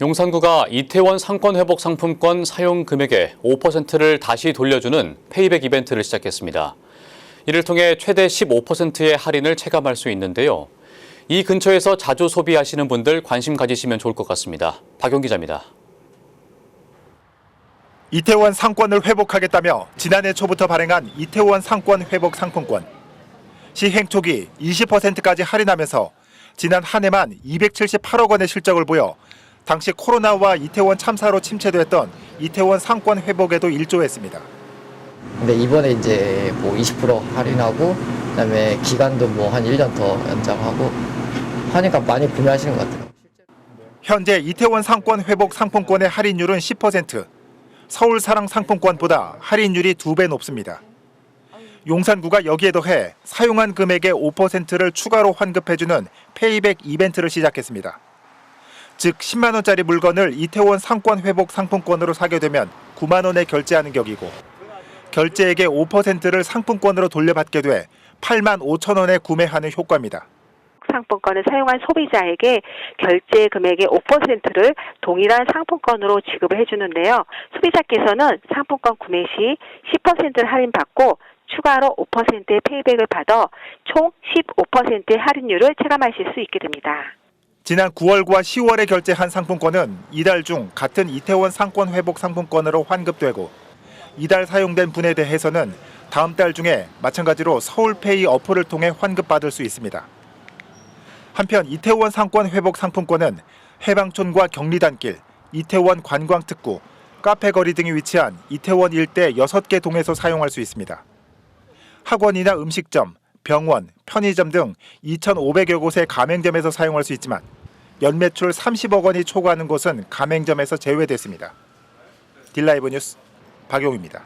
용산구가 이태원 상권 회복 상품권 사용 금액의 5%를 다시 돌려주는 페이백 이벤트를 시작했습니다. 이를 통해 최대 15%의 할인을 체감할 수 있는데요. 이 근처에서 자주 소비하시는 분들 관심 가지시면 좋을 것 같습니다. 박용 기자입니다. 이태원 상권을 회복하겠다며 지난해 초부터 발행한 이태원 상권 회복 상품권. 시행 초기 20%까지 할인하면서 지난 한 해만 278억 원의 실적을 보여 당시 코로나와 이태원 참사로 침체됐던 이태원 상권 회복에도 일조했습니다. 근데 이번에 이제 뭐 20% 할인하고 그다음에 기간도 뭐 한 1년 더 연장하고 하니까 많이 구매하시는 것 같아요. 현재 이태원 상권 회복 상품권의 할인율은 10%, 서울 사랑 상품권보다 할인율이 두 배 높습니다. 용산구가 여기에 더해 사용한 금액의 5%를 추가로 환급해주는 페이백 이벤트를 시작했습니다. 즉 10만 원짜리 물건을 이태원 상권 회복 상품권으로 사게 되면 9만 원에 결제하는 격이고 결제액의 5%를 상품권으로 돌려받게 돼 8만 5천 원에 구매하는 효과입니다. 상품권을 사용한 소비자에게 결제 금액의 5%를 동일한 상품권으로 지급을 해주는데요. 소비자께서는 상품권 구매 시 10%를 할인받고 추가로 5%의 페이백을 받아 총 15%의 할인율을 체감하실 수 있게 됩니다. 지난 9월과 10월에 결제한 상품권은 이달 중 같은 이태원 상권 회복 상품권으로 환급되고 이달 사용된 분에 대해서는 다음 달 중에 마찬가지로 서울페이 어플을 통해 환급받을 수 있습니다. 한편 이태원 상권 회복 상품권은 해방촌과 경리단길, 이태원 관광특구, 카페거리 등이 위치한 이태원 일대 6개 동에서 사용할 수 있습니다. 학원이나 음식점, 병원, 편의점 등 2,500여 곳의 가맹점에서 사용할 수 있지만 연매출 30억 원이 초과하는 곳은 가맹점에서 제외됐습니다. 딜라이브 뉴스 박용입니다.